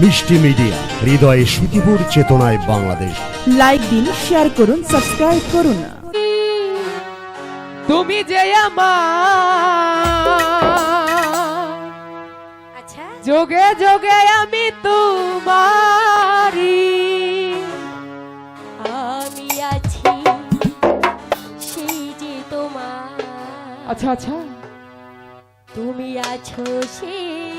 মিষ্টি মিডিয়া হৃদয়ে সুখীপুর চেতনায় বাংলাদেশ। লাইক দিন শেয়ার করুন সাবস্ক্রাইব করুন। তুমি যে আমার আচ্ছা। যোগে যোগে আমি তোমারি আমি আছি সেই যে তোমার। আচ্ছা আচ্ছা। তুমি আছো সেই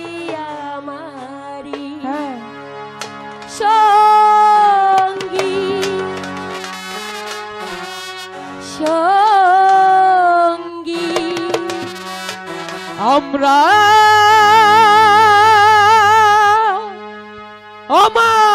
আমরা অমা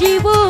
জীবন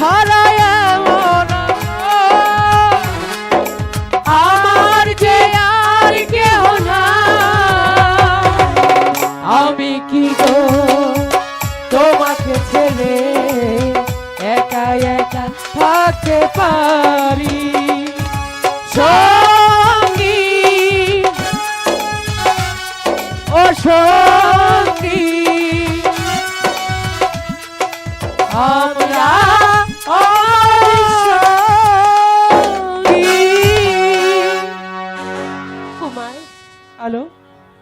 তুমি আমার যে আর কেহ না আমি কি তোমাকে ছেড়ে একা একা থাকতে পারি? সঙ্গী, ও সঙ্গী